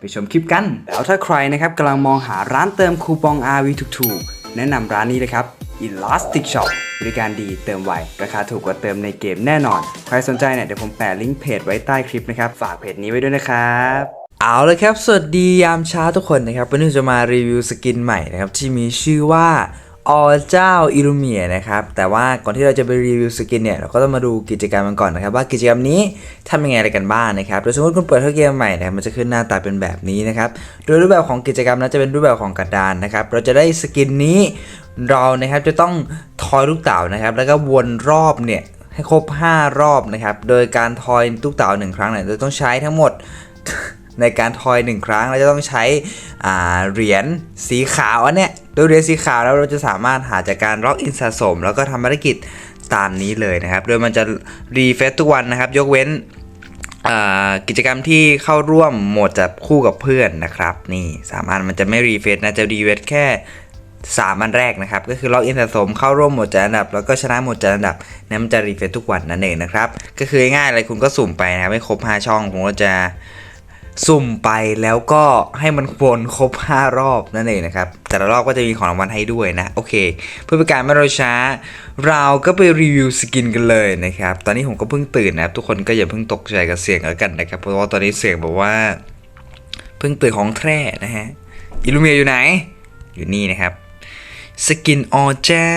ไปชมคลิปกัน แล้วถ้าใครนะครับกำลังมองหาร้านเติมคูปอง RV ถูกๆ แนะนำร้านนี้เลยครับ Elastic Shop บริการดีเติมไว ราคาถูกกว่าเติมในเกมแน่นอน ใครสนใจเนี่ยเดี๋ยวผมแปะลิงก์เพจไว้ใต้คลิปนะครับ ฝากเพจนี้ไว้ด้วยนะครับเอาเลยครับ สวัสดียามเช้าทุกคนนะครับ วันนี้จะมารีวิวสกินใหม่นะครับ ที่มีชื่อว่า อเจ้าอิลูเมียนะครับ แต่ว่าก่อนที่เราจะไปรีวิวสกินเนี่ย เราก็ต้องมาดูกิจกรรมกันก่อนนะครับ ว่ากิจกรรมนี้ทำยังไงอะไรกันบ้างนะครับ โดยสมมติคุณเปิดเข้าเกมใหม่นะมันจะขึ้นหน้าตาเป็นแบบนี้นะครับ โดยรูปแบบของกิจกรรมนั้นจะเป็นรูปแบบของกระดานนะครับ เราจะได้สกินนี้เรานะครับจะต้องทอยลูกเต๋านะครับ แล้วก็วนรอบเนี่ยให้ครบ 5 รอบนะครับ โดยการทอยลูกเต๋าหนึ่งครั้งเนี่ยเราต้องใช้ทั้งหมดในการทอยหนึ่งครั้งเราจะต้องใช้เหรียญสีขาวอันเนี้ย ดยเหรียญสีขาวแล้วเราจะสามารถหาจากการล็อกอินสะสม แล้วก็ทำภารกิจตามนี้เลยนะครับ โดยมันจะรีเฟซทุกวันนะครับ ยกเว้นกิจกรรมที่เข้าร่วมโหมดจับคู่กับเพื่อนนะครับ นี่สามารถมันจะไม่รีเฟซนะจะรีเฟซแค่สามอันแรกนะครับ ก็คือล็อกอินสะสมเข้าร่วมหมดจัดอันดับ แล้วก็ชนะหมดจัดอันดับนั้นมันจะรีเฟซทุกวันนั่นเองนะครับ ก็คือง่ายๆเลยคุณก็สุ่มไปนะครับไม่ครบ5ช่องผมก็จะ สุ่มไปแล้วก็ให้มันวนครบ 5 รอบนั่นเองนะครับ แต่ละรอบก็จะมีของรางวัลให้ด้วยนะ โอเค เพื่อเป็นการไม่รอช้า เราก็ไปรีวิวสกินกันเลยนะครับ ตอนนี้ผมก็เพิ่งตื่นนะครับ ทุกคนก็อย่าเพิ่งตกใจกับเสียงแล้วกันนะครับ เพราะว่าตอนนี้เสียงแบบว่า เพิ่งตื่นของแท้นะฮะอิลูเมียอยู่ไหน อยู่นี่นะครับสกินออเจ้า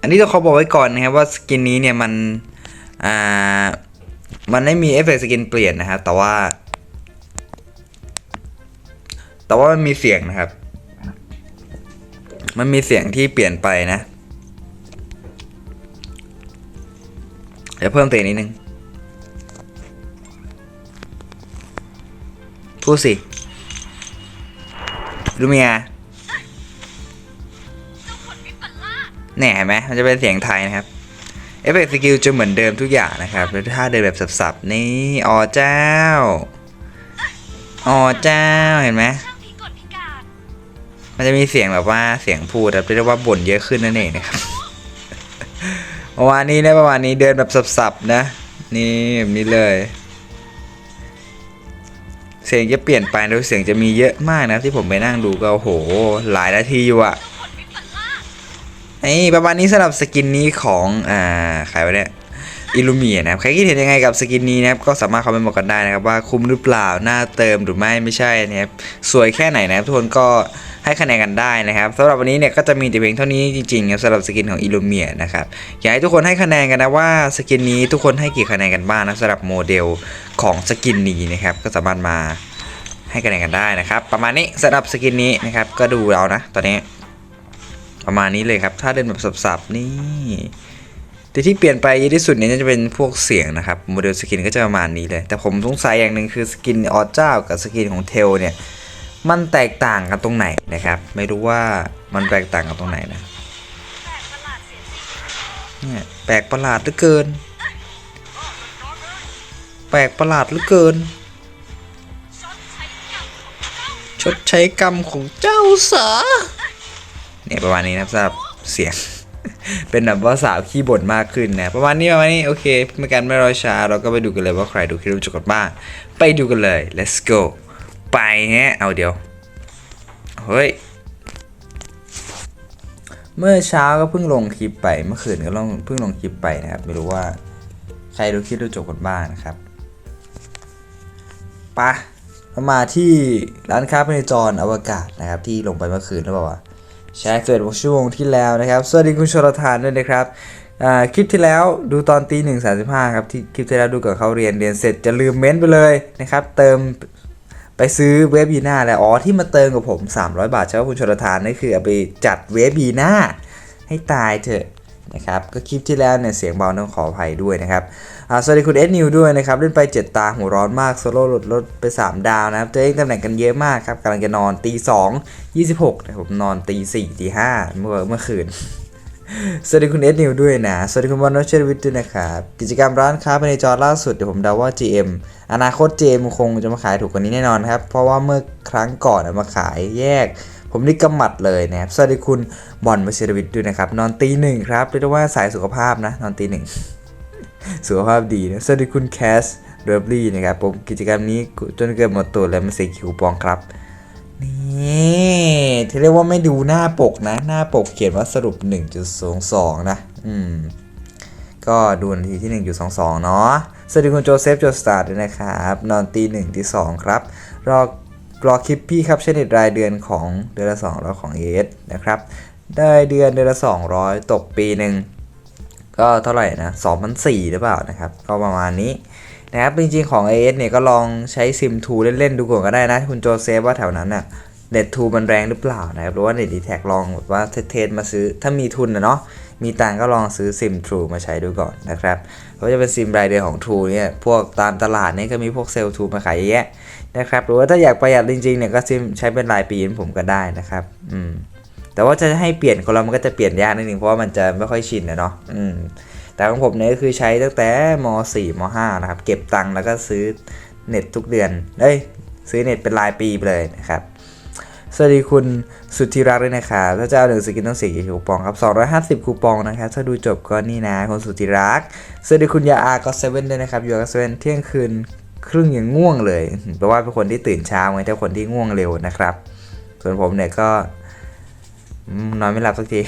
อันนี้ต้องขอบอกไว้ก่อนนะครับว่าสกินนี้เนี่ยมัน อ่า มันไม่มีเอฟเฟกต์สกินเปลี่ยนนะครับแต่ว่า แต่ว่ามันมีเสียงนะครับ มันมีเสียงที่เปลี่ยนไปนะ เดี๋ยวเพิ่มเสียงนิดนึง พูดสิรู้มียแหน่เห็นไหมมันจะเป็นเสียงไทยนะครับ เอฟเฟกต์สกิลจะเหมือนเดิมทุกอย่างนะครับแล้วถ้าเดินแบบสับๆนี่อ๋อเจ้าอ๋อเจ้าเห็นไหม มันจะมีเสียงแบบว่าเสียงพูดแบบเรียกว่าบ่นเยอะขึ้นนั่นเองนะครับเมื่อวานนี้นะประมาณนี้เดินแบบสับๆนะ นี่แบบนี้เลย เสียงจะเปลี่ยนไปแล้วเสียงจะมีเยอะมากนะที่ผมไปนั่งดูก็โอ้โห หลายนาทีอยู่อะไอ้ประมาณนี้สำหรับสกินนี้ของอ่าใครวะเนี่ย อิลูเมียนะครับ ใครคิดเห็นยังไงกับสกินนี้นะครับ ก็สามารถคอมเมนต์บอกกันได้นะครับ ว่าคุ้มหรือเปล่า หน้าเติมหรือไม่ ไม่ใช่นะครับ สวยแค่ไหนนะครับทุกคนก็ให้คะแนนกันได้นะครับสำหรับวันนี้เนี่ยก็จะมีแต่เพียงเท่านี้จริงๆครับสำหรับสกินของอิลูเมียนะครับ อยากให้ทุกคนให้คะแนนกันนะว่าสกินนี้ทุกคนให้กี่คะแนนกันบ้างนะสำหรับโมเดลของสกินนี้นะครับ ก็สามารถมาให้คะแนนกันได้นะครับ ประมาณนี้สำหรับสกินนี้นะครับ ก็ดูเอานะ ตอนนี้ ประมาณนี้เลยครับ ถ้าเดินแบบสับๆนี่ แต่ที่เปลี่ยนไปเยอะที่สุดเนี่ยจะเป็นพวกเสียงนะครับโมเดลสกินก็จะประมาณนี้เลย แต่ผมสงสัยอย่างหนึ่งคือสกินออเจ้ากับสกินของเทลเนี่ยมันแตกต่างกันตรงไหนนะครับ ไม่รู้ว่ามันแตกต่างกันตรงไหนนะเนี่ยแปลกประหลาดเหลือเกิน แปลกประหลาดเหลือเกิน ชดใช้กรรมของเจ้าเสือเนี่ยประมาณนี้นะครับสำหรับเสียง เป็นแบบว่าสาวขี้บ่นมากขึ้นนะประมาณนี้ประมาณนี้โอเคเมื่การไม่รอช้าเราก็ไปดูกันเลยว่าใครดูคลิปจบกันบ้างไปดูกันเลย let's go ไปฮะเอาเดี๋ยวเฮ้ยเมื่อเช้าก็เพิ่งลงคลิปไปเมื่อคืนก็ลงเพิ่งลงคลิปไปนะครับไม่รู้ว่าใครดูคลิปดูจบกันบ้างนะครับไปะเรามาที่ร้านค้าภายในจรอวกาศนะครับ ที่ลงไปเมื่อคืนแล้วเปล่า แชร์เสร็จชั่วโมงที่แล้วนะครับ สวัสดีคุณชลทานด้วยนะครับคลิปที่แล้วดูตอนตีหนึ่งสาสิบห้าครับที่คลิปที่แล้วดูกับเขาเรียนเรียนเสร็จจะลืมเม้นต์ไปเลยนะครับ เติมไปซื้อเว็บบีน่าแล้วอ๋อที่มาเติมกับผม 300 บาทใช่ไหมคุณชลทานนี่คือเอาไปจัดเว็บบีน่าให้ตายเถอะ นะครับก็คลิปที่แล้วเนี่ยเสียงเบาต้องขออภัยด้วยนะครับสวัสดีคุณเอสนิวด้วยนะครับเล่นไป 7 ตาหัวร้อนมากโซโล่หลุดลดไป 3 ดาวนะครับตัวเองตำแหน่งกันเยอะมากครับกำลังจะนอนตี2 26แต่ผมนอนตี4ตี5เมื่อเมื่อคืนสวัสดีคุณเอสนิวด้วยนะ สวัสดีคุณบอลนชเชอร์วิทด้วยนะครับ กิจกรรมร้านค้าภายในจอล่าสุดเดี๋ยวผมเดาว่า GM อนาคต GM คงจะมาขายถูกกว่านี้แน่นอนครับ เพราะว่าเมื่อครั้งก่อนอะมาขายแยก ผมนี่กำหมัดเลยนะครับสวัสดีคุณบอลวชิรวิทย์ด้วยนะครับ นอนตีหนึ่งครับเรียกได้ว่าสายสุขภาพนะ นอนตีหนึ่งสุขภาพดีนะสวัสดีคุณแคสเดบลี่นะครับผมกิจกรรมนี้จนเกิดหมดตัวแล้วมาเสียคิวปองครับนี่ที่เรียกว่าไม่ดูหน้าปกนะ หน้าปกเขียนว่าสรุป 1.22 นะ อืม ก็ดูนาทีที่ 1.22 เนาะสวัสดีคุณโจเซฟโจสตาร์ด้วยนะครับ นอนตีหนึ่งที่2ครับ รอ รอคลิปพี่ครับเชนเน็ตรายเดือนของเดือนละ200ของเอสนะครับ ได้เดือนเดือนละ 200 ตกปีหนึ่งก็เท่าไหร่นะ2,004หรือเปล่านะครับ ก็ประมาณนี้นะครับ จริงๆของ AS เนี่ยก็ลองใช้ซิมทูเล่นๆ ดูก่อนก็ได้นะ คุณโจเซฟว่าแถวนั้นน่ะเน็ตทูมันแรงหรือเปล่านะครับหรือว่าเน็ตดีแท็ลองแบบว่าเทสมาซื้อถ้ามีทุนนะเนาะ มีตังก็ลองซื้อซิมทูมาใช้ดูก่อนนะครับเพราะจะเป็นซิมรายเดือนของทูเนี่ยพวกตามตลาดเนี่ยก็มีพวกเซลล์ทูมาขายเยอะแยะนะครับหรือว่าถ้าอยากประหยัดจริงๆเนี่ยก็ซิมใช้เป็นรายปีนผมก็ได้นะครับอืมแต่ว่าจะให้เปลี่ยนคนเรามันก็จะเปลี่ยนยากนิดนึงเพราะว่ามันจะไม่ค่อยชินนะเนาะอืมแต่ของผมเนี่ยก็คือใช้ตั้งแต่ม .4 ม .5 นะครับเก็บตังค์แล้วก็ซื้อเน็ตทุกเดือนเอ้ยซื้อเน็ตเป็นรายปีไปเลยนะครับ สวัสดีคุณสุธิรักด้วยนะครับถ้าจะเอาหนึ่งสกินต้องเสียกี่คูปองครับ 250 คูปองนะครับ ถ้าดูจบก็นี่นะคุณสุธิรัก สวัสดีคุณยาอาก็เซเว่นด้วยนะครับยูอาก็เซเว่นเที่ยงคืนครึ่งยังง่วงเลยแปลว่าเป็นคนที่ตื่นเช้าไงแต่คนที่ง่วงเร็วนะครับ ส่วนผมเนี่ยก็นอนไม่หลับสักที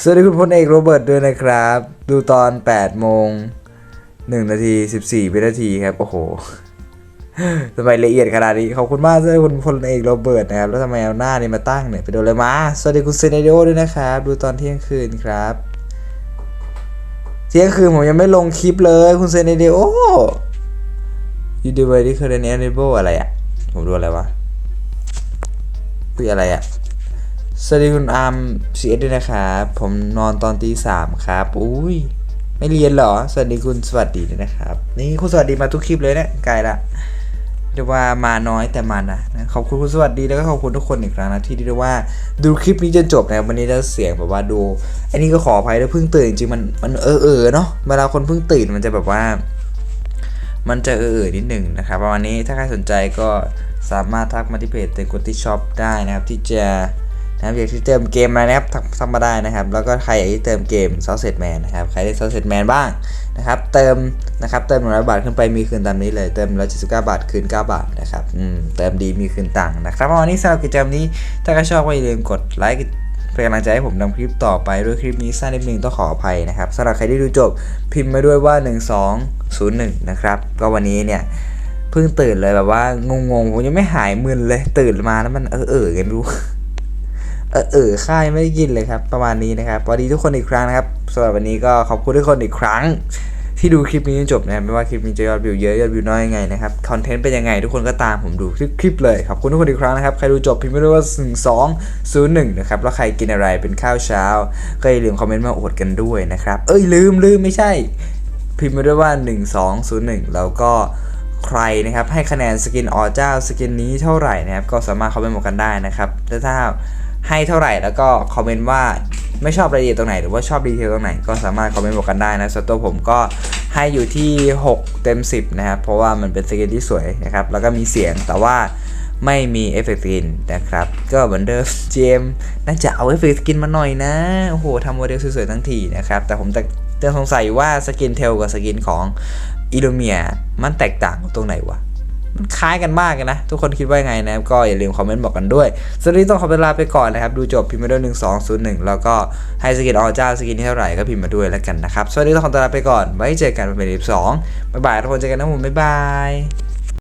สวัสดีคุณพลเอกโรเบิร์ตด้วยนะครับ ดูตอน8โมง1นาที14วินาทีครับ โอ้โห ทำไมละเอียดขนาดนี้ ขอบคุณมากเลยคุณพลเอกโรเบิร์ตนะครับ แล้วทำไมเอาหน้านี่มาตั้งเนี่ย ไปโดนเลยมา สวัสดีคุณเซเนโดด้วยนะครับ ดูตอนเที่ยงคืนครับ เที่ยงคืนผมยังไม่ลงคลิปเลยคุณเซเนโดยูดีเวอร์ที่เคอร์เรนเอเนเบิลอะไรอะ ผมดูอะไรวะคืออะไรอะสวัสดีคุณอาร์มซีเอสด้วยนะครับผมนอนตอนตีสามครับ อุ้ย ไม่เรียนเหรอ สวัสดีคุณสวัสดีด้วยนะครับ นี่คุณสวัสดีมาทุกคลิปเลยเนี่ยไกลละ รียกว่ามาน้อยแต่มานะนะขอบคุณคุณสวัสดีแล้วก็ขอบคุณทุกคนอีกครั้งนะที่เรียกว่าดูคลิปนี้จนจบนะครับวันนี้แล้วเสียงแบบว่าดู อันนี้ก็ขออภัยด้วยเพิ่งตื่นจริงมันมันเออเออเนาะเวลาคนเพิ่งตื่นมันจะแบบว่า มันจะเออเออนิดหนึ่งนะครับประมาณนี้ถ้าใครสนใจก็สามารถทักมาที่เพจเตงกดที่ช็อปได้นะครับที่จะ นะครับอยากที่เติมเกมอะไรนะครับทักทักมาได้นะครับ แล้วก็ใครอยากที่เติมเกมซอสเซตแมนนะครับใครได้ซอสเซตแมนบ้างนะครับเติมนะครับเติม100บาทขึ้นไปมีคืนตามนี้เลยเติม179บเก้าบาทคืน9บาทนะครับอืมเติมดีมีคืนตังค์นะครับประมาณนี้สำหรับกิจกรรมนี้ถ้าใครชอบก็อย่าลืมกดไลค์เป็นกำลังใจให้ผมทำคลิปต่อไปด้วยคลิปนี้สั้นนิดนึงต้องขออภัยนะครับสำหรับใครที่ดูจบพิมพ์มาด้วยว่า 1201 นะครับก็วันนี้เนี่ยเพิ่งตื่นเลยแบบว่างงๆผมยังไม่หายมึนเลยตื่นมาแล้วมันเออเออกันรู้ เออเออๆข้ายไม่ได้กินเลยครับ ประมาณนี้นะครับสวัสดีทุกคนอีกครั้งนะครับสำหรับวันนี้ก็ขอบคุณทุกคนอีกครั้ง ที่ดูคลิปนี้จนจบนะครับไม่ว่าคลิปนี้จะยอดวิวเยอะยอดวิวน้อยยังไงนะครับคอนเทนต์เป็นยังไงทุกคนก็ตามผมดูทุกคลิปเลยขอบคุณทุกคนอีกครั้งนะครับใครดูจบพิมพ์ไม่ได้ว่า1 2 0 1นะครับแล้วใครกินอะไรเป็นข้าวเช้า ก็อย่าลืมคอมเมนต์มาอวดกันด้วยนะครับเอ้ยลืมลืมไม่ใช่ พิมพ์มาด้วยว่า 1201 แล้วก็ใครนะครับให้คะแนนสกินอเจ้าสกินนี้เท่าไหร่นะครับก็สามารถคอมเมนต์บอกกันได้นะครับแล้วถ้า ให้เท่าไหร่แล้วก็คอมเมนต์ว่าไม่ชอบรายละเอียดตรงไหนหรือว่าชอบดีเทลตรงไหนก็สามารถคอมเมนต์บอกกันได้นะส่วนตัวผมก็ให้อยู่ที่ 6 เต็ม 10 นะครับ เพราะว่ามันเป็นสกินที่สวยนะครับ แล้วก็มีเสียงแต่ว่าไม่มีเอฟเฟกต์สกินนะครับ ก็เหมือนเดิม GM น่าจะเอาเอฟเฟกต์สกินมาหน่อยนะ โอ้โหทำโมเดลสวยๆทั้งทีนะครับ แต่ผมจะจะสงสัยว่าสกินเทลกับสกินของอีโดเมียมันแตกต่างตรงไหนวะ คล้ายกันมากเลยนะ ทุกคนคิดว่าไงนะครับ ก็อย่าลืมคอมเมนต์บอกกันด้วยสวัสดีต้องขอเวลาไปก่อนนะครับ ดูจบพิมพ์มาด้วยหนึ่งสองศูนย์หนึ่งแล้วก็ให้สกินออเจ้าสกินที่เท่าไหร่ก็พิมพ์มาด้วยแล้วกันนะครับ สวัสดีต้องขอตัวลาไปก่อนไว้เจอกันเป็นเอฟสองบ๊ายบายทุกคนเจอกันนะผมบ๊ายบาย